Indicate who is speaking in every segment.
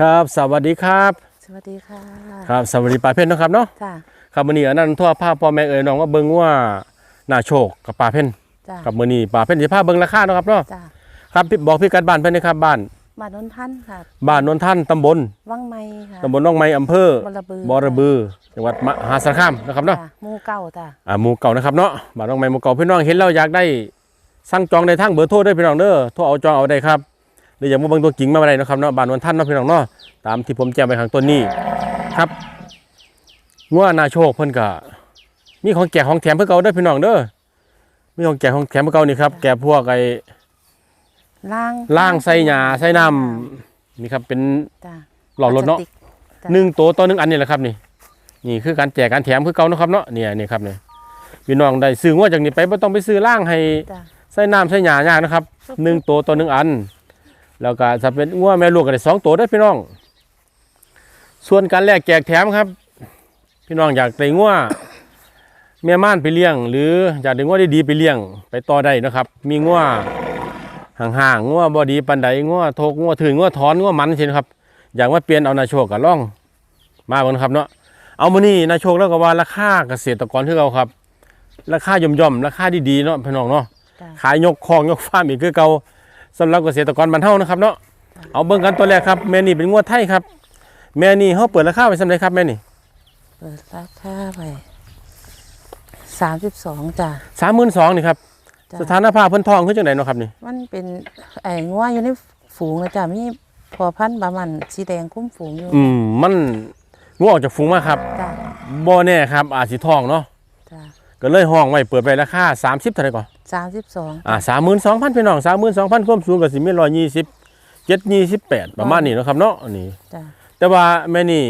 Speaker 1: ครับ สวัสดีครับ
Speaker 2: สวัสดีค่ะ
Speaker 1: ครับสวัสดีปลาเพชรนะครับเนาะ
Speaker 2: จ้า
Speaker 1: ครับมื้อนี้อันนั้นทั่วภาพพ่อแม่เอ๋ยน้องว่าเบิ่งว่าหน้าโชคกับปลาเพชร
Speaker 2: จ้า
Speaker 1: กับมื้อนี้ปลาเพชรสิพาเบิ่งราคาเนาะครับเนาะ
Speaker 2: จ้า
Speaker 1: ครับพี่บอกพี่กัดบ้านเพิ่นนะครับบ้าน
Speaker 2: บ้านนนทันค่ะ
Speaker 1: บ้านนนท่านตำบล
Speaker 2: วังไม้ค่ะ
Speaker 1: ตำบลหน้องไม้อำเภอ บ
Speaker 2: รบือ บ
Speaker 1: รบือ จังหวัดมหาสารคามนะครับเนาะ
Speaker 2: จ้หมู่เก่าจ้า
Speaker 1: อ่าหมู่เก่านะครับเนาะบ้านหน้องไม้หมู่เก่าพี่น้องเห็นแล้วอยากได้สั่งจองได้ทางเบอร์โทรเด้อพี่น้องเด้อโทรเอาจองเอาได้ครับ หรืออยากมาเบิ่งตัวจริงมาบ่ได้นะครับเนาะบ้านนนท่านเนาะพี่น้องเนาะตามที่ผมแจ้งไปข้างต้นนี้ครับงัวหน้าโชคเพิ่นก็มีของแจกของแถมเพื่อเก่าเด้อพี่น้องเด้อมีของแจกของแถมเพื่อเก่านี่ครับแกพวกไอ้
Speaker 2: ล่าง
Speaker 1: ล่างใส่หญ้าใส่น้ำนี่ครับเป็น
Speaker 2: จ้า
Speaker 1: หลอดรถเนาะ
Speaker 2: พลสติกจ้ะ
Speaker 1: หนึ่งตัวต่อหนึ่งอันนี่แหละครับนี่ นี่คือการแจกการแถมคือเก่าเนาะครับเนาะเนี่ยนี่ครับเนี่ยพี่น้องได้ซื้องัวจากนี้ไปไม่ต้องไปซื้อล่างให้
Speaker 2: จ้า
Speaker 1: ใส่น้ำใส่หญ้ายากนะครับหนึ่งตัวต่อหนึ่งอัน แล้วก็จะเป็นงัวแม่ลูกก็ได้สองตัวได้อพี่น้อง ส่วนการแลกแจกแถมครับ พี่น้องอยากได้งัวแม่ม่านไปเลี้ยง หรืออยากได้งัวดีๆไปเลี้ยง ไปต่อได้นะครับ มีงัวห่างๆงัวบอดีปันใดงัวทกงัวถืองัวถอนงัวมันสินะครับ อยากมาเปลี่ยนเอานาโชคกับล่องมาเบิ่งครับเนาะเอามานี่นาโชคแล้วก็ว่าราคาเกษตรกรที่เราครับ ราคาย่อมๆราคาดีๆเนาะพี่น้องเนาะ
Speaker 2: จ้า
Speaker 1: ขายยกคองยกฟาร์มอีกคือเก่า สำหรับเกษตรกรบ้านเฮานะครับเนาะเอาเบิ่งกันตัวแรกครับแม่นี่เป็นงวดไทยครับ แม่นี่เฮาเปิดราคาไว้สำาไดครับแม่นี่
Speaker 2: เปิดราคาไปสามสิบสองจ้า
Speaker 1: 32,000นี่ครับ
Speaker 2: จ้ะ
Speaker 1: สถานภาพเพิ่นทองคือจังไดเนาะครับนี่
Speaker 2: มันเป็นไอ้งัวอยู่ในฝูงนะจ้ามีพอพันธุ์บามันสีแดงคุ้มฝูงอยู่
Speaker 1: อืมมันงัวออกจากฝูงมาครับ
Speaker 2: จ้า
Speaker 1: บ่แน่ครับอาจสิทองเนาะ
Speaker 2: จ้า
Speaker 1: ก็เลยห้องไว้เปิดไปราคา30เท่าไหร่ก่อน
Speaker 2: สามสิบสอง
Speaker 1: อ่า32,000พี่น้อง32,000ความสูงก็สิมี120 728ประมาณนี้เนาะครับเนาะอันนี้
Speaker 2: จ้า
Speaker 1: แต่ว่าแม่นี่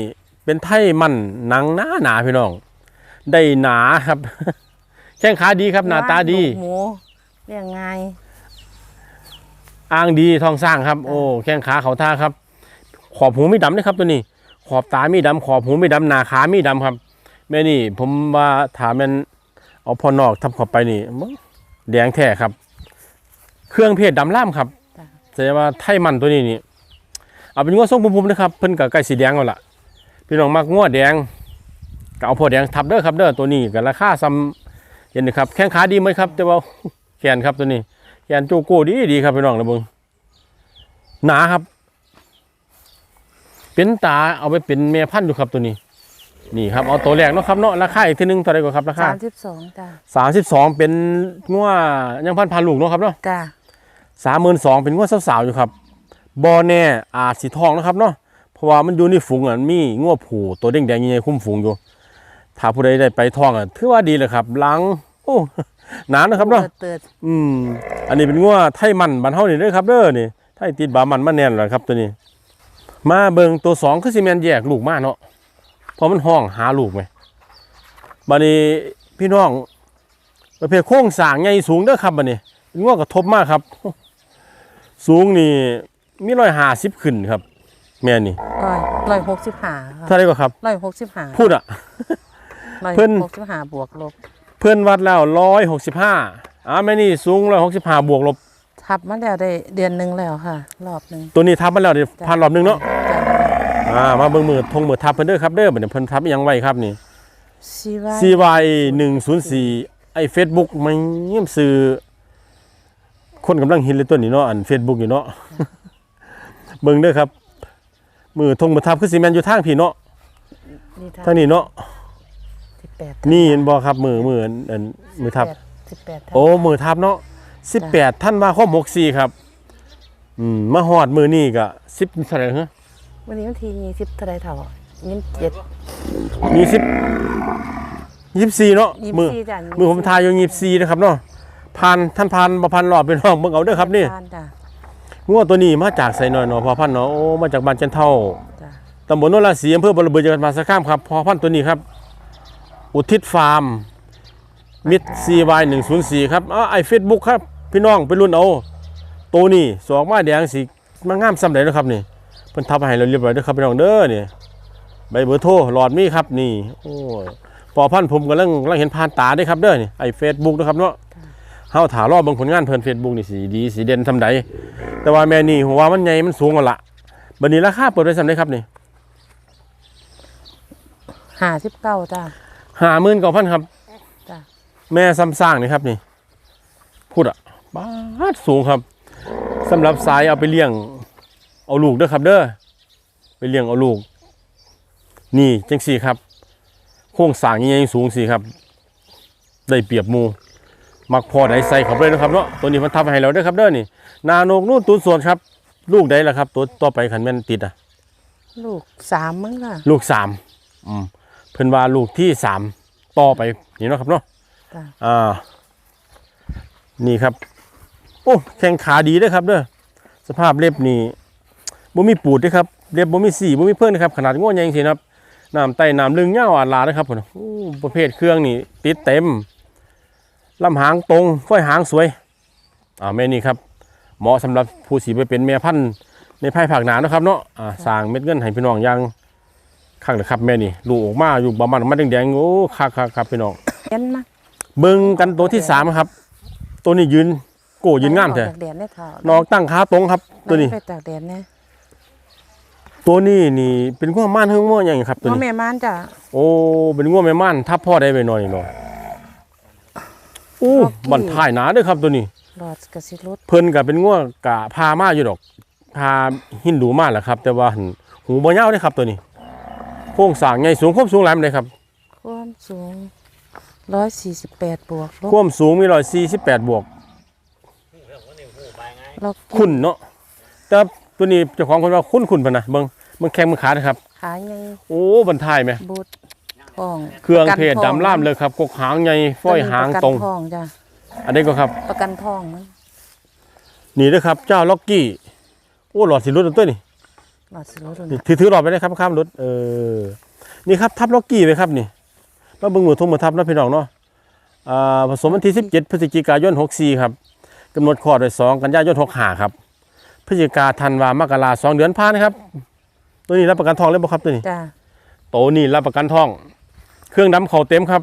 Speaker 1: เป็นไทยมันหนังหนาหนาพี่น้อง ได้หนาครับ แข้งขาดีครับหน้าตาดี
Speaker 2: ลูกหมูเลี้ยงง่าย
Speaker 1: อ้างดีทองสร้างครับ โอ้แข้งขาเขาท่าครับ ขอบหูไม่ดำนะครับตัวนี้ ขอบตาไม่ดำขอบหูไม่ดำหน้าขาไม่ดำครับ แม่นี่ ผมว่าถามมันเอาพอนอกทำเข้าไปนี่มึง แดงแท้ครับ เครื่องเพศดำล่ามครับ
Speaker 2: จ้ะ
Speaker 1: แสดงว่าไทยมันตัวนี้นี่เอาเป็นงวดทรงภูมิๆนะครับเพิ่นกับไก่สีแดงเอาละพี่น้องมักงวดแดงก็เอาพอแดงทับเด้อครับเด้อตัวนี้กับราคาซ้ำเห็นไหมครับแข้งขาดีไหมครับ แต่ว่า แขนครับตัวนี้ แขนโจโก้ดีดีครับพี่น้องนะเบิงหนาครับ เป็นตาเอาไปเป็นเมียพันธุ์อยู่ครับตัวนี้ นี่ครับเอาตัวแรกเนาะครับเนาะราคาอีกทีหนึงเท่าไหรกว่าครับราคา
Speaker 2: สามสิบสองจ้า
Speaker 1: สามสิบสองเป็นงวยังพันพันลูกเนาะครับเนาะ
Speaker 2: จ้า
Speaker 1: สามหมื่นสองเป็นงวสาวๆอยู่ครับบอแน่อาจสีทองนะครับเนาะเพราะว่ามันอยู่ในฝูงอะมีงวผูตัวแดงๆใหญ่ๆคุ้มฝูงอยู่ถ้าผู้ใดได้ไปทองอะถือว่าดีเลยครับหลังโอ้หนานะครับเนาะ
Speaker 2: เติด
Speaker 1: อืมอันนี้เป็นงัวไทยมันบ้านเฮานี่เด้อครับเด้อนี่ไทยติดบามันมาแน่นแล้วครับตัวนี้ มาเบิ่งตัวสองคือสิแม่นแยกลูกมาเนาะเพ ราะมันห้องหาลูกไหมบัดนี้พี่น้องประเภทโค้งสร้างใหญ่สูงเด้อครับบัดนี้เป็นงัวกระทบมากครับ สูงนี่มี150ขึ้นครับ แม่นี่
Speaker 2: ร้อยร้อยหกสิบห้า
Speaker 1: เท่าไหร่ก็ครับ
Speaker 2: ร้อยหกสิบห้า
Speaker 1: พูดอะ
Speaker 2: ร้อย
Speaker 1: เพิ่น
Speaker 2: หกสิบห้าบวกลบ
Speaker 1: เพื่อนวัดแล้ว165อ่าแม่นี่สูง165บวกลบ
Speaker 2: ทับมาแล้วได้เดือนหนึ่งแล้วค่ะ รอบหนึ่ง
Speaker 1: ตัวนี้ทับมาแล้วเดี๋ยวผ่านรอบหนึงเนาะ
Speaker 2: จ้ะ
Speaker 1: อ่ามาเบิ่งมือทงมือทับเพิ่นเด้อครับเด้อบัดนี้เพิ่นทับอิหยังไว้ครับนี่
Speaker 2: ชีวา
Speaker 1: CY 104ไอ้ Facebook มันเยี่ยมซื้อคนกำลังฮิตเลยตัวนี้เนาะอัน Facebook อยู่เนาะ เบิ่งเด้อครับ มือทงมือทับคือสิแม่นอยู่ทางพี่เนาะ
Speaker 2: นี่ทับ
Speaker 1: ทางนี้เนาะ
Speaker 2: สิบแปด
Speaker 1: นี่เห็นบ่ครับมือมืออันอันมือทับ
Speaker 2: สิบแปดทับ
Speaker 1: โอ้มือทับเนาะ18ท่านว่าคม64ครับ อืมมาฮอดมือนี่ก็10เท่าไหร่ฮะ
Speaker 2: วันนี้วันที่ยี่สิบเท่าไรเท่ายี่สิบเจ็ด
Speaker 1: มี10 24เนาะ
Speaker 2: ยี่สิบ
Speaker 1: มือ
Speaker 2: สี่จ้ะ
Speaker 1: มือผมทายอยู่24นะครับเนาะพันท่านพันบ่พันรอบเป็นห้องเบิ่งเอาเด้อครับนี่
Speaker 2: บ้านจ้ะ
Speaker 1: งัวตัวนี้มาจากไสหน่อยเนาะพอพันธุ์เนาะโอ้มาจากบ้านจันเท่า
Speaker 2: จ้ะ
Speaker 1: ตำบลโนนราศีอำเภอบรบือจังหวัดมหาสารคามครับพอพันธุ์ตัวนี้ครับ อุทิศฟาร์ม มิด CY 104ครับอ้าวไอเฟซบุ๊กครับ พี่น้องไปรุ่นเอา ตัวนี้สองมาแดงสีมางามซ้ำเลยนะครับนี่ เพิ่นทับให้เราเรียบร้อยเด้อครับพี่น้องเด้อนี่ใบเบอร์โทรหลอดมีครับนี่โอ้ยพอพันธุ์ผมกำลังกำลังเห็นผ่านตาเด้อครับเด้อนี่ไอเฟซบุ๊กนะครับเนาะเฮาถารอเบิ่งผลงานเพิ่นเฟซบุ๊กนี่สีดีสีเด่นทำใดแต่ว่าแม่นี่หัวมันใหญ่มันสูงกันละบัดนี้ราคาเปิดไว้สำได้ครับนี่
Speaker 2: ห้าสิบเก้าจ้า
Speaker 1: ห้าหมื่นเก้าพันครับ
Speaker 2: จ้า
Speaker 1: แม่ซ้ำสร้างนี่ครับนี่พูดอะบ้าดสูงครับสำหรับสายเอาไปเลี้ยง เอาลูกเด้อครับเด้อไปเลี้ยงเอาลูก นี่จังสี่ครับ โครงสร้างใหญ่ๆสูงสี่ครับ ได้เปรียบหมูมักพอได้ใส่เขาไปเลยนะครับเนาะตัวนี้มันทับให้เราเด้อครับเด้อนี่ นาโนกนู่นตูนส่วนครับ ลูกใดล่ะครับ ตัวต่อไปขันแม่นติดอะ
Speaker 2: ลูกสามมั้งค่ะ
Speaker 1: ลูกสามอืมเพิ่นว่าลูกที่สามต่อไปนี่เนาะครับเนาะ
Speaker 2: จ้า
Speaker 1: อ่า นี่ครับ โอ้แข้งขาดีเด้วยครับเด้อสภาพเล็บนี่ บ่มีปูดเด้วยครับเล็บบ่มีสีบ่มีเพิ่นนะครับขนาดง้อใหญ่จริงๆครับน้ำไต้น้ำลึงยาวอาดลาเด้อครับผมโอ้ประเภทเครื่องนี่ติดเต็มลำหางตรงฝ้อยหางสวยอ่าแม่นี่ครับเหมาะสำหรับผู้สีไปเป็นแม่พันธุ์ในภายภาคหนาเนาะครับเนาะอ่าสร้างเม็ดเงินให้พี่น้องอย่างคักเลยครับแม่นี่ลูกออกมาอยู่ประมาณมันแดงๆโอ้คักคักครับพี่น้อง
Speaker 2: เย็นมาก
Speaker 1: เบิ่งกันตัวที่สามครับ ตัวนี้ยืนโกยืนงามแท้
Speaker 2: ออกจากแดดได้เท่าน
Speaker 1: อกตั้งขาตรงครับ ตัวนี้
Speaker 2: ไปจากแดดเนี่ย
Speaker 1: ตัวนี้นี่เป็นง่วงม่านเฮืองง่วงอย่างครับตัว
Speaker 2: น้อง
Speaker 1: นี้
Speaker 2: แม่ม่านจ้ะ
Speaker 1: โอ้เป็นง่วงแม่ม่านทับพ่อได้ไปหน่อยหน่อยอู้บันท้ายหนาเด้วยครับตัวนี้
Speaker 2: หลอดกระสิรุด
Speaker 1: เพิ่นกับเป็นง่วงกะพามาอยู่ดอก พาฮินดูมาแหละครับ แต่ว่าหั่นหูบ่ยาวเด้ครับตัวนี้ โครงสร้างใหญ่สูงความสูงหลายปานใดครับ
Speaker 2: ความสูงร้อยสี่สิบแปดบวกลบ
Speaker 1: ความสูงมี148บวก
Speaker 2: ล็อก
Speaker 1: คุณเนาะแต่ ตัวนี้เจ้าของเพิ่นว่าคุณคุณเพิ่นนะเบิ่งเบิ่งแข้งมือขานะครับ
Speaker 2: ขาใหญ่
Speaker 1: โอ้บันท้ายไหม
Speaker 2: บูททอง
Speaker 1: เครื่อง
Speaker 2: ประกัน
Speaker 1: เพศ
Speaker 2: ทอง
Speaker 1: ดำล่ามเลยครับกกหางใหญ่ฝ้อยหางตรง
Speaker 2: ประกันทองจ้ะ
Speaker 1: อันนี้ก็ครับ
Speaker 2: ประกันทองมัน
Speaker 1: นี่เด้อครับ เจ้าล็อกกี้โอ้หลอดสีรถตัวนี้
Speaker 2: หลอดสิรุด
Speaker 1: นี่ถือถือหลอดไปนะครับข้ามรถเออนี่ครับทับล็อกกี้ไปครับนี่มาเบิ่งมือทุ่มมือทับนะพี่น้องเนาะอ่าผสมวันที่ 17 พฤศจิกายน 64 ครับกำหนดคลอดไว้2กันยายน 65 ครับ พฤศจิกาธันวามกราสองเดือนผ่านครับ ตัวนี้รับประกันทองเลยบ่ครับตัวนี้
Speaker 2: จ้ะ
Speaker 1: โตนี่รับประกันทอง เครื่องดำเขาเต็มครับ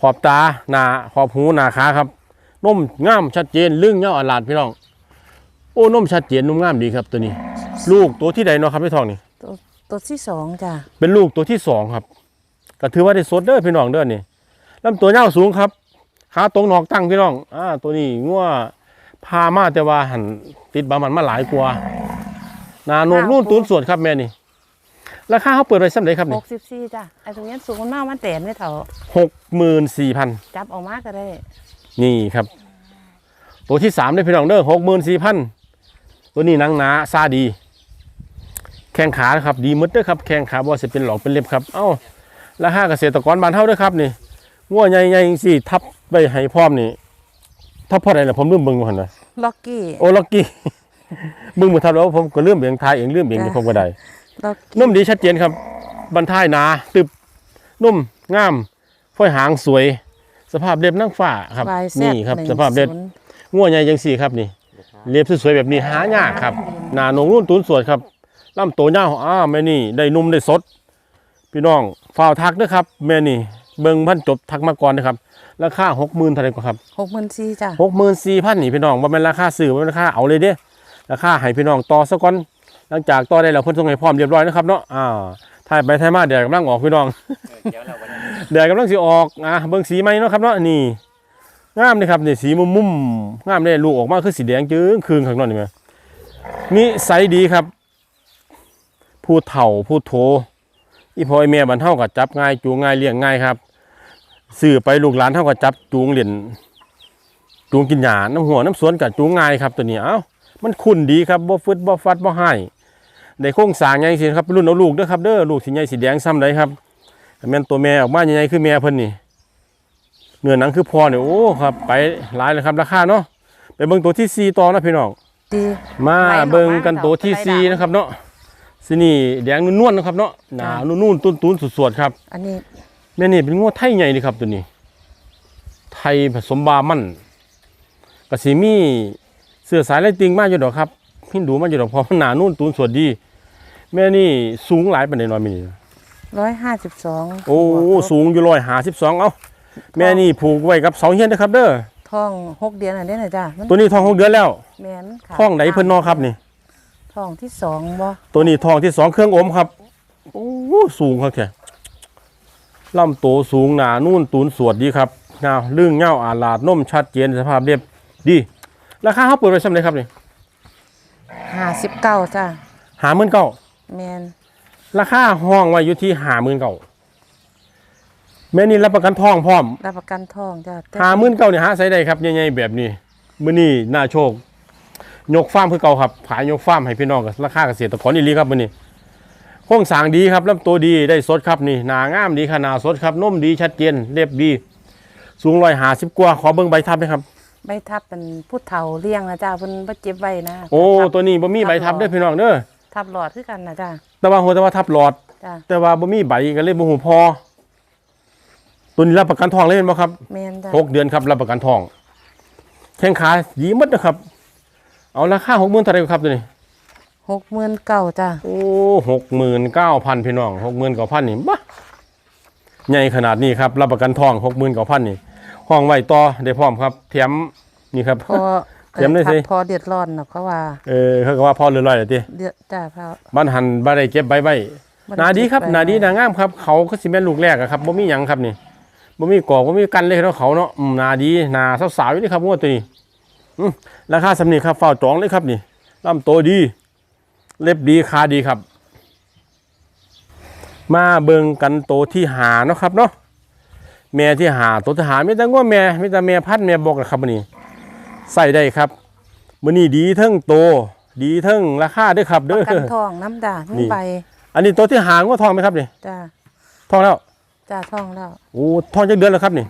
Speaker 1: ขอบตาหนาขอบหูหนาขาครับนมงามชัดเจนลึ่งเงาอลาดพี่น้อง โอ้นมชัดเจนนมงามดีครับ ตัวนี้ ลูกตัวที่ใดเนาะครับพี่ทองนี่
Speaker 2: ตัวตัวที่สองจ้ะ
Speaker 1: เป็นลูกตัวที่สองครับก็ถือว่าได้สดเด้อพี่น้องเด้อนี่ลำตัวเงาสูงครับขาตรงหนอกตั้งพี่น้องอ่าตัวนี้งัว พามาแต่ว่าหันติดบามันมาหลายกว่าหนาโนมนู่นตูนสวดครับแม่นี่ราคาเขาเปิดไปสักไหนครับ
Speaker 2: ห
Speaker 1: นี่
Speaker 2: กสิบสี่จ้ะไอ้ตรงนี้สูงมันมากมันแตนไม่เท่า
Speaker 1: หกหมื่นสี่พัน
Speaker 2: จับออกมาก็ได้
Speaker 1: นี่ครับ ตัวที่สามได้พี่น้องเด้อหกหมื่นสี่พันตัวนี้หนังหนาซาดี แข้งขานะครับ ดีหมดเด้อครับ แข้งขาบ่ว่าจะเป็นหลอกเป็นเล็บครับ เอ้าราคาเกษตรกรบ้านเฮาเด้อครับนี่งัวใหญ่ๆสิทับไปให้พร้อมนี่ ทับพอใดล่ะผมลืมเบิ่งบ่หั่นน่ะ
Speaker 2: ล็อกกี้
Speaker 1: โอ้ล็อกกี้ เบิ่งบ่ทันแล้วผมก็ลืมเองทายเองลืมเองนี่ผมก็ได้
Speaker 2: ล็อกกี้
Speaker 1: นุ่มดีชัดเจนครับบรรทายหนาตึบนุ่มงามฝ้อยหางสวย สภาพเล็บนั่งฝ้าครับ
Speaker 2: วายแซ่
Speaker 1: นี่ครับ
Speaker 2: หนึ่ง
Speaker 1: สภาพเล็บ
Speaker 2: ศูนย์
Speaker 1: ง่วใหญ่ยังสี่ครับนี่เรียบสวยๆแบบนี้หายากครับหนาหนงรุ่นตูนสวยครับลำโตวยาวอ้าแม่นี่ได้นุ่มได้สด พี่น้องฝ้าวทักนะครับ แม่นี่เบิ่งพันจบทักมาก่อนนะครับ ราคาหกหมื่นเท่าไหร่ก็ครับ
Speaker 2: หกหมื่นสี่จ้ะ
Speaker 1: หกหมื่นสี่พันนี่พี่น้องว่าเป็นราคาซื้อว่าเป็นราคาเอาเลยเด้ราคาให้พี่น้องต่อซะก่อนหลังจากต่อได้แล้วเพิ่นส่งให้พร้อมเรียบร้อยนะครับเนาะอ่าถ่ายไปถ่ายมาเดี๋ยวกำลังออกพี่น้องเดี๋ยวกำลังสิออกอะเบิ่งสีไหมเนาะครับเนาะนี่งามเลยครับนี่สีมุมมุมๆงามเลยลูกออกมาคือสีแดงจึ้งคืนข้างนอกนี่ไหมนี่ใสยดีครับ ผู้เฒ่าผู้โถอีพ่อไอแม่บันเท่ากับจับง่ายจูงง่ายเลี้ยงง่ายครับ ซื้อไปลูกหลานเท่ากับจับจูงเหรียญจูงกินหยาน้ำหัวน้ำสวนกับจูงง่ายครับตัวนี้เอ้ามันคุ้นดีครับบ่ฟึดบ่ฟัดบ่ให้ได้โครงสร้างใหญ่สิครับรุ่นเอาลูกเด้อครับเด้อลูกสีใหญ่สีแดงซ้ำใดครับแม่นตัวแม่ออกมาใหญ่ๆคือแม่เพิ่นนี่เนื้อหนังคือพอเนี่ยโอ้ครับ ไปหลายเลยครับราคาเนาะไปเบิ่งตัวที่สี่ต่อนะพี่น้องมาเบิ่งกันตัวที่
Speaker 2: ไหล
Speaker 1: สี่
Speaker 2: ดาว
Speaker 1: นะครับเนาะสินี่แดงนวลๆนะครับเนาะหนานุ่นๆตุ้นๆสุดๆครับ
Speaker 2: อันนี้
Speaker 1: แม่นี่เป็นงวดไทยใหญ่เลยครับตัวนี้ ไทยผสมบามันกสิมีเสื้อสายลายติงมากอยู่ดอกครับพินดูมากอยู่ดอกเพราะมันหนานุ่นตูนสดดี แม่นี่สูงหลายปานใดน้อยมีนี่
Speaker 2: ร้อยห้าสิบสอง
Speaker 1: โอ้สูงอยู่ร้อยหาสิบสองเอ้าแม่นี่ผูกไว้กับเสาเฮียนนะครับ เด้อ
Speaker 2: ทองหกเดือนอันนี้นะจ้ะมัน
Speaker 1: ตัวนี้ท้องหกเดือนแล้ว
Speaker 2: แมนค่ะ
Speaker 1: ท้องไหนเพิ่นนอครับนี่
Speaker 2: ทท้องที่สองบ่
Speaker 1: ตัวนี้ทองที่สองเครื่องอมครับโอ้สูงครับแค่ ลำโตวสูงหนานุ่นตูนสวดดีครับเงาลื่งเงาอาลาดนมชัดเจนสภาพเรียบดี ราคาเขาเปิดไว้สำเร็จครับนี่
Speaker 2: ห้าสิบเก้าจ้า
Speaker 1: หาหมื่นเก้า
Speaker 2: แมน
Speaker 1: ราคาห้องไว้อยู่ที่หาหมื่นเก้าแม่นี่รับประกันทองพร้อม
Speaker 2: รับประกันท้องจ้าแต่
Speaker 1: หาหมื่นเก้าเนี่ยหาใส่ได้ครับใหญ่ๆแบบนี้มื้อนี้น่าโชค ยกฟาร์มคือเก่าครับขายยกฟาร์มให้พี่น้องกับราคาเกษตรกรอีหลีครับมื้อนี้ โครงสร้างดีครับลำตัวดีได้สดครับนี่หนางามดีขนาดสดครับนมดีชัดเจนเรียบดี สูงร้อยหาสิบกว่าขอเบิ่งใบทับไหมครับ
Speaker 2: ใบทับเป็นผู้เฒ่าเลี้ยงนะจ้าเพิ่นบ่เจ็บไว้นะ
Speaker 1: โอ้
Speaker 2: ทับ
Speaker 1: ตัวนี้บ่มีใบทับเด้อพี่น้องเด้อ
Speaker 2: ทับหลอดคือกันนะจ้า
Speaker 1: แต่ว่าหัวแต่ว่าทับหลอด
Speaker 2: จ้า
Speaker 1: แต่ว่าบ่มีใบก็เลยบ่ฮู้พอตัวนี้รับประกันทองเลยเห็นบ่ครับ
Speaker 2: แมนจ้า
Speaker 1: หกเดือนครับรับประกันทองแข้งขาดีหมดนะครับ เอาราคา60,000เท่าไหร่ครับตัวนี้
Speaker 2: หกหมื่นเก้าจ้า
Speaker 1: โอ้หกหมื่นเก้าพันพี่น้องหกหมื่นเก้าพันนี่บ้าใหญ่ขนาดนี้ครับ รับประกันทองหกหมื่นเก้าพันนี่ห้องไว้ต่อได้พร้อมครับแถมนี่ครับ
Speaker 2: พอ
Speaker 1: เตรียมเลยสิ
Speaker 2: ทับพอเดือดร้อนเนาะเขาว่า
Speaker 1: เออเขาก็ว่าพอเรื่อยๆเลยที
Speaker 2: เดือดจ้าพอ
Speaker 1: บ้านหันบ้านได้เก็บใบใบ
Speaker 2: บ่
Speaker 1: นาดีครับ
Speaker 2: เก็ไว้
Speaker 1: นาดีนางามครับ เขาก็สิแม่นลูกแรกอะครับบ่มีหยังครับนี่บ่มีกอกบ่มีกันเลยเขาเขาเนาะอืมนาดีนาสาวๆอยู่นี่ครับงวดตัวนี้อืมราคาสำนีครับเฝ้าจองเลยครับนี่ลำโตดี เล็บดีขาดีครับ มาเบิ่งกันโตที่หาเนาะครับเนาะแม่ที่หาตัวที่หาไม่แต่ง้อแม่ไม่แต่แม่พันธุ์แม่บอกนะครับมื้อนี้ใส่ได้ครับมื้อนี้ดีเทั้งโต ดีเทั้งราคาเด้วยครับ
Speaker 2: ป
Speaker 1: เด้
Speaker 2: ระกัน
Speaker 1: อ
Speaker 2: ทองน้ำด่า
Speaker 1: นี่
Speaker 2: มีใบ
Speaker 1: อันนี้ตัวที่หางว่าทองไหมครับนี่
Speaker 2: จ้า
Speaker 1: ทองแล้ว
Speaker 2: จ้าท้องแล้ว
Speaker 1: โอ้ทองจักเดือนแล้วครับนี่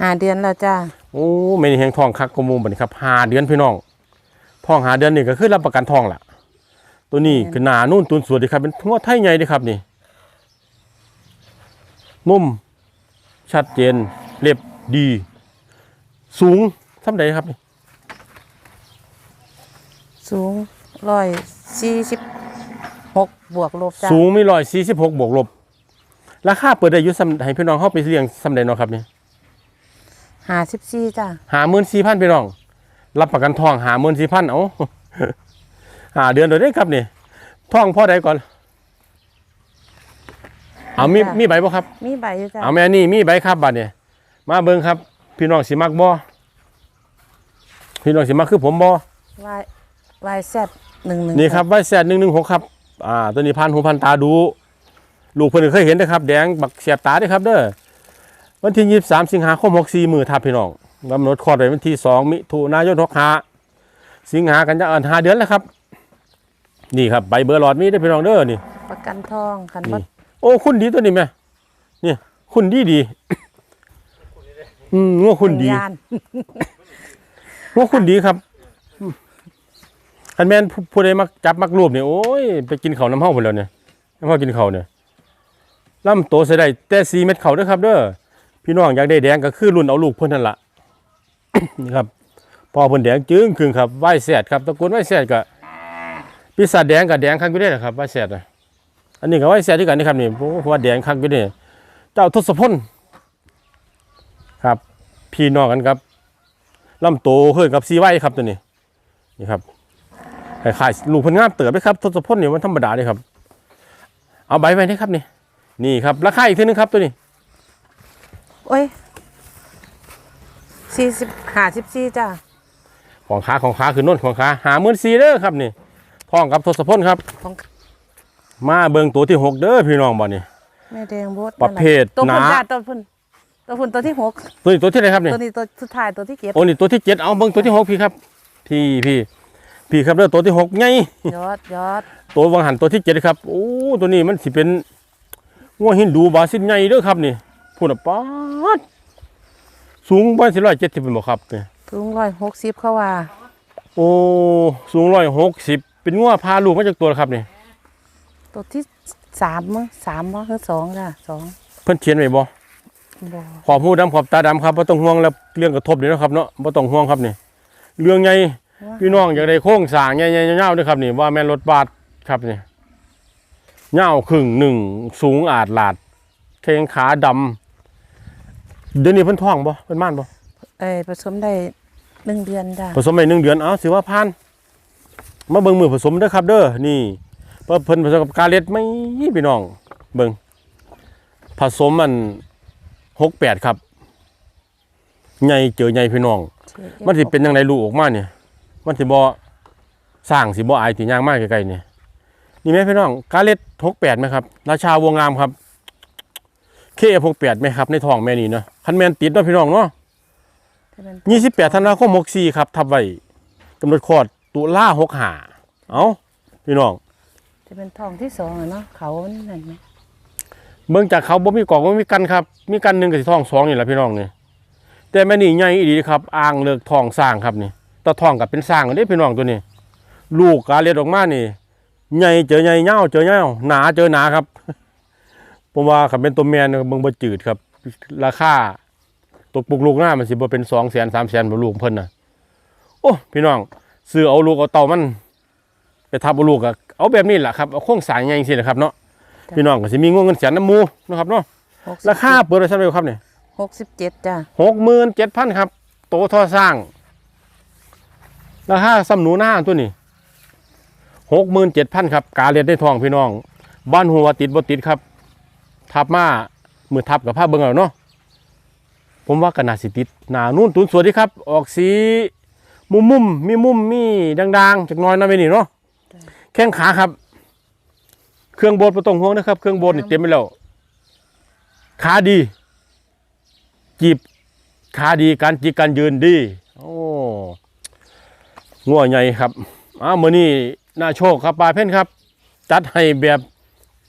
Speaker 2: หาเดือนแล้วจ้า
Speaker 1: โอ้ไม่ได้แหงทองคักกว่าหมูบัดนี้ครับหาเดือนพี่น้อง ทองหาเดือนนี่ก็คือรับประกันทองแหละตัวนี้คือหนานุ่นตุนสวยดีครับ เป็นทั่วไทยใหญ่ดีครับนี่ นุ่ม ชัดเจนเรียบดี สูงทำใดครับนี่
Speaker 2: สูงร้อยสี่สิบหกบวกลบจ้า
Speaker 1: สูงมีร้อยสี่สิบหกบวกลบ ราคาเปิดได้อยุสำให้พี่น้องเข้าไปเลี้ยงสำใดเนาะครับนี่
Speaker 2: หาสิบสี่จ้า
Speaker 1: หาหมื่นสี่พันพี่น้อง รับประกันทองหาหมื่นสี่พันเอาหาเดือนเดียวได้ครับนี่ทองพ่อใดก่อนเอามีมีใบบ่ครับ
Speaker 2: มีใบอยู่จ้า
Speaker 1: เอาแม่นี่มีใบครับบัดเนี่ยมาเบิ่งครับ พี่น้องสิมักบ่พี่น้องสิมักคือผมบ่
Speaker 2: วายวายแซดหนึ่งหนึ่ง
Speaker 1: นี่ครับไว้แซดหนึ่งหนึ่งหกครับอ่าตัวนี้พันหูพันตาดู ลูกเพิ่นเคยเห็นนะครับ แดงบักเสียบตาเด้อครับ เด้อวันที่ยี่สิบสามสิงหาคมหกสี่มือทับพี่น้อง กำหนดคลอดไว้วันที่สองมิถุนายนหกห้าสิงหากันยาอ่านหาเดือนแล้วครับ นี่ครับใบเบอร์หลอดมีได้อพี่น้องเด้อนี่
Speaker 2: ประกันทองคันบ่
Speaker 1: นี่โอ้คุณดีตัวนี้แม่นี่คุณดีดี อืมงัวคุณดี
Speaker 2: ยาน
Speaker 1: งัวคุณดีครับคันแม่นผู้ผู้ใดมักจับมักรูปเนี่ยโอ้ยไปกินข้าวน้ำห้องหมดแล้วเนี่ยน้ำห้องกินข้าวเนี่ยลำโตเสียได้แต่สี่เม็ดเขาเด้อครับเด้อพี่น้องอยากได้แดงก็คือรุ่นเอาลูกเพิ่นนั่นละ นี่ครับพอเพิ่นแดงจึ้งครึ่งครับไหวแสดครับตระกูลไหวแสดก็ปีศาจแดงกับแดงคักอยู่ได้อครับไหวแสดนะอันนี้ก็ไหวแสดด้วยกันนี่ครับนี่เพราะว่าแดงคักอยู่นี่เจ้าทศพลครับ พี่น้องกันครับลำโตขึ้นกับซีไว้ครับตัวนี้นี่ครับคล้ายลูกพิ่นงามเติบเลยครับทศพลนี่ยมันธรรมดาเลยครับ เอาใบไว้นี่ครับนี่นี่ครับราคาอีกทีนึงครับตัวนี้
Speaker 2: โอ้ย สี่สิบหาสิบสี่จ้า
Speaker 1: ของค้าของค้าคือโน่นของค้าหาหมื่นสี่เด้อครับนี่ท้องกับทศพลครับ
Speaker 2: ของ
Speaker 1: มาเบิ่งตัวที่หกเด้อพี่น้องบ่นี่
Speaker 2: แม่แดงบด
Speaker 1: ประเภท
Speaker 2: ตัวพุ่น
Speaker 1: หนา
Speaker 2: จ้าตัวพุ่นตัวพุ่นตัวที่หก
Speaker 1: ตัวนี้ตัวที่ไหนครับนี่
Speaker 2: ตัวนี้ตัวสุดท้ายตัวที่เจ็ด
Speaker 1: โอ้นี่ตัวที่เจ็ดเอาเบิ่งตัวที่หกพี่ครับ พี่พี่พี่ครับเด้อตัวที่หกไง
Speaker 2: ยอดยอด
Speaker 1: ตัววังหันตัวที่เจ็ดครับโอ้ตัวนี้มันสิเป็นงัวหินดูบาสินใหญ่เด้อครับนี่พูดน่ะป๊าด สูงบ้านสิร้อยเจ็ดสิบเป็นบ่ครับนี่
Speaker 2: สูงร้อยหกสิบเขาว่า
Speaker 1: โอ้สูงร้อยหกสิบเป็นงัวพาลูกมาจากตัวแล้วครับนี่
Speaker 2: ตัวที่สามมั้งสามมั้งหรือสองจ้าสอง
Speaker 1: เพิ่นเขียนไว้บ่
Speaker 2: บ่
Speaker 1: ขอบหูดำขอบตาดำครับบ่ต้องห่วงแล้วเรื่องกระทบนี่นะครับเนาะบ่ต้องห่วงครับนี่เรื่องใหญ่พี่น้องอยากได้โค้งสร้างใหญ่ๆยาวๆด้วยครับนี่ว่าแม่นรถบัสครับนี่ยาวครึ่งหนึ่งสูงอาดลาดแข้งขาดำ เดี๋ยวนี้เพิ่นท้องบ่เพิ่นม่านบ่
Speaker 2: เอ้ยผสมได้หนึ่งเดือนจ้า
Speaker 1: ผสมไปหนึ่งเดือนเอาสิว่าผ่านมาเบิ่งมือผสมเด้อครับ เด้อนี่เพิ่นเพิ่นผสมกับกาเล็ดไม่พี่น้อง เบิ่งผสมมันหกแปดครับใหญ่เจอใหญ่พี่น้อง มันสิเป็นยังไงลูกออกมาเนี่ยมันสิบ่สร้างสิบ่อายติย่างมากไกลๆเนี่ยนี่ไหมพี่น้องกาเล็ดหกแปดไหมครับ ราชาวัวงามครับ เคเอหกแปดไหมครับ ในท้องแม่นี่เนาะคันแมนติดเนาะพี่น้องเนาะยี่สิบแปดธันวาคมหกสี่ครับทับไว้กำหนดคลอดตุลาหกห้าเอ้าพี่น้อง
Speaker 2: จะเป็นทองที่สองอะเนาะเขามันนั่นไหม
Speaker 1: เบิ่งจากเขาบ่มีกล่องบ่มีกันครับ มีกันหนึ่งกับท้องสองนี่แหละพี่น้องนี่แต่แม่นี่ใหญ่อีดีครับอ่างเลิกท้องสร้างครับนี่แตะท้องกับเป็นสร้างอันนี้พี่น้องตัวนี้ ลูกกาเลียดออกมานี่ใหญ่เจอใหญ่เง่าเจอเง่าหนาเจอหนาครับ ผมว่าขับเป็นตัวแมนเบิ่งบ่จืดครับ ราคาตกปลุกลูกหน้ามันสิบ่เป็นสองแสนสามแสนบ่ลูกเพิ่นน่ะโอ้พี่น้องซื้อเอาลูกเอาเต่ามัน ไปทับเอาลูกอะเอาแบบนี้แหละครับเอาโครงสร้างใหญ่จังซี่นะครับเนาะพี่น้องก็สิมีงวเงินแสนน้ำหมูนะครับเนาะ
Speaker 2: หกสิบ
Speaker 1: ราคาเปิดไว้เท่าไหร่ครับเนี่ย
Speaker 2: หกสิบเจ็ดจ้ะ
Speaker 1: หกหมื่นเจ็ดพันครับ โตทอสร้าง ราคาซ้ำหนูหน้าตัวนี้หกหมื่นเจ็ดพันครับ กาเลียดได้ทองพี่น้อง บ้านหัวติดบ่ติดครับ ทับมามือทับกับผ้าเบิ่งเอาเนาะผมว่าก็น่าสิติดหนานุ่นตุนสวยดีครับ ออกสีมุมมุมมีมุมมีดังๆจากน้อยหนะไม่นี่เนาะแข้งขาครับ เครื่องโบดประตองห่วงนะครับ เครื่องโบดนี่เต็มไปแล้วขาดี จีบขาดีการจิกการยืนดี โอ้งัวใหญ่ครับอ้าวมือนี้น่าโชคครับปลาเพ่นครับ จัดให้แบบ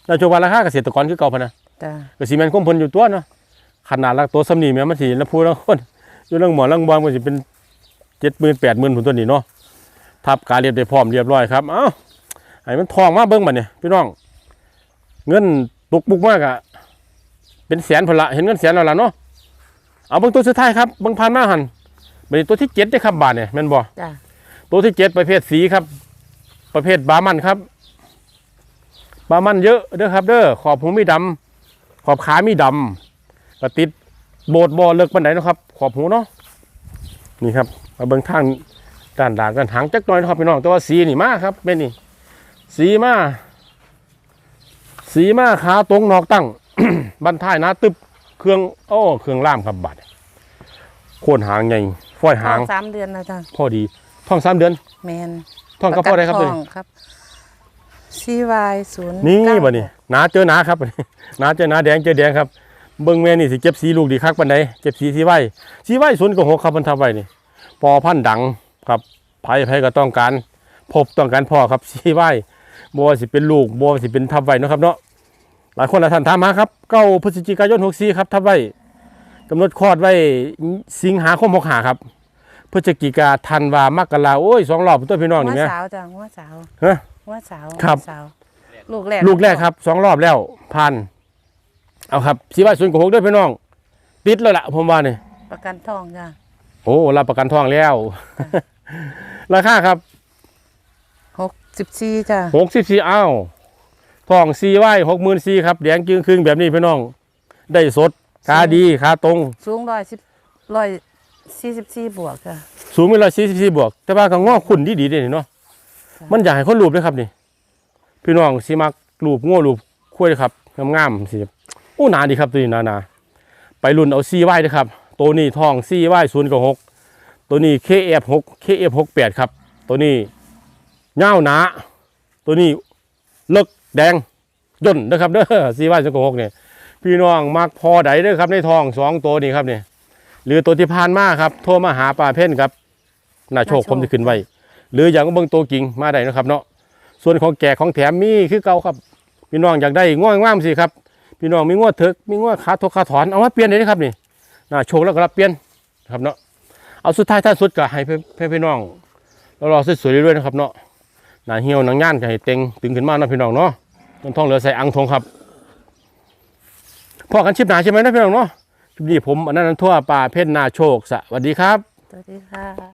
Speaker 1: น่าโชคว่าราคาเกษตรกรคือเก่าพนะ
Speaker 2: จ้ะ
Speaker 1: ก็สิแม่นคงเพิ่นอยู่ตัวเนาะขนาดลักตัวสำนีแม่นมันสิแล้วพูดแล้วคนอยู่เรื่องหมอเรื่องบอลมันสิเป็น70,000 80,000ผุนตัวนี้เนาะทับการเรียบได้พร้อมเรียบร้อยครับเอ้าให้มันทองมาเบิ่งบัดนี้พี่น้อง เงินตุกปุกมากอะเป็นแสนพุ่นละเห็นเงินแสนแล้วล่ะเนาะเอาเบิ่งตัวสุดท้ายครับเบิ่งผ่านมาหั่นบัดนี้ตัวที่7ได้อครับบาทเนี่ยแม่นบ่
Speaker 2: จ้ะ
Speaker 1: ตัวที่เจ็ดประเภทสีครับ ประเภทบามันครับ บามันเยอะเด้อครับ เด้อขอบหูมีดำ ขอบขามีดำกระติดโบดบอเลิกปันไหนนาะครับ ขอบหูเนาะนี่ครับมาเบิ่งทางด้านด่างด้านหางจักหน่อยนะครับพี่น้องแต่ว่าสีนี่มาครับเป็นนี่ สีมาสีมาขาตรงนอกตั้งบันท้ายหนาตึบเครื่องโอ้เครื่องล่ามครับบัดโคนหางใหญ่ฝ้อย
Speaker 2: ท
Speaker 1: หา
Speaker 2: องงสามเดือนแล้วจ้ะ
Speaker 1: พอดีท่องสามเดือน
Speaker 2: แมน
Speaker 1: ท่องกับพ่อได้ครับ
Speaker 2: ป
Speaker 1: เล
Speaker 2: ระ
Speaker 1: ย
Speaker 2: กันท องครับ CY ศูนย์
Speaker 1: นี่
Speaker 2: เก้า
Speaker 1: บ่นี่หนาเจอหนาครับหนาเจอหนาแดงเจอแดงครับเบิ่งแม่นี่สิเก็บสีลูกดีคักปานใดเก็บสีสีไว้สีไว้ศูนย์กับหกครับมันทำไว้นี่พอพันธุ์ดังครับไผไผก็ต้องการ พบต้องการพ่อครับสีไว้บ่ว่าสิเป็นลูกบ่ว่าสิเป็นทับไว้เนาะครับเนาะหลายคนหลายท่านถามมาครับเก้าพฤศจิกายน64ครับทับไว้กำหนดคลอดไว้สิงหาคม65ครับพฤศจิกาธันวามกราโอ้ยสองรอบตัวพี่น้องนี่
Speaker 2: หั
Speaker 1: แห
Speaker 2: ว
Speaker 1: ม
Speaker 2: สาวจ้ะหัวสาว
Speaker 1: ฮะ
Speaker 2: หัวสาว
Speaker 1: ครับ
Speaker 2: หัวสาวลูกแรก
Speaker 1: ลูกแรกครับสองรอบแล้วผ่าน เอาครับสีว่าศูนย์กับหกด้วยพี่น้องติดแล้วล่ะผมว่านี่
Speaker 2: ประกันทองจ้ะ
Speaker 1: โอ้รับประกันทองแล้ว ราคาครับ
Speaker 2: หกสิบสี่จ้ะ
Speaker 1: หกสิบสี่อ้าวทองซีไว้หกหมื่นซีครับแดงจึงครึ่งแบบนี้พี่น้อง ได้สดขาดีขาตรง
Speaker 2: สูงร้อยสิบร้อยสี่สิบสี่บวกจ้ะ
Speaker 1: สูงไม่ร้อยสี่สิบสี่บวก แต่ว่าก็งอขุนดีดีๆเด้นี่เนาะ
Speaker 2: ค่ะ
Speaker 1: มันอยากให้คนรูปด้วยครับนี่พี่น้องสิมักรูปง้อรูปคุ้ยครับงามๆสิโอ้หนาดีครับตัวนี้หนาหนาๆไปรุ่นเอาซีไว้ด้วยครับตัวนี้ทองซีไว้ศูนย์กับหกตัวนี้ KF หก KF หกแปดครับ ตัวนี้เง่าวหนา ตัวนี้เลิกแดงย่นนะครับเด้อซีไว้ศูนย์กับหกเนี่ยพี่น้องมักพอใดเด้อครับในทองสองตัวนี้ครับเนี่ยหรือตัวที่ผ่านมาครับ โทรมาหาปลาเพ่นครับน่าโชคผมจะขึ้นไว้ หรืออย่างเบิ่งตัวกิ่งมาได้นะครับเนาะส่วนของแก่ของแถมมีคือเก่าครับ พี่น้องอยากได้ง่วงง่ามสิครับ พี่น้องมีง่วงเถิกมีง่วงขาทกขาถอนเอามาเปลี่ยนเลยนะครับนี่น่าโชคแล้วก็รับเปลี่ยนครับเนาะเอาสุดท้ายท้ายสุดก็ให้พี่พี่น้องเรารอสวยๆเรื่อยๆนะครับเนาะหนาเหี่ยวหนังย่านก็ให้เต็งตึงขึ้นมานะพี่น้องเนาะต้นทองเหลือใส่อังทองครับพ่อกันชิปหนาใช่ไหมนะพี่น้องเนาะคลิปนี้ผมอันนั้นทั่วป่าเพชรนาโชคสวัสดีครับ
Speaker 2: สวัสดีค่ะ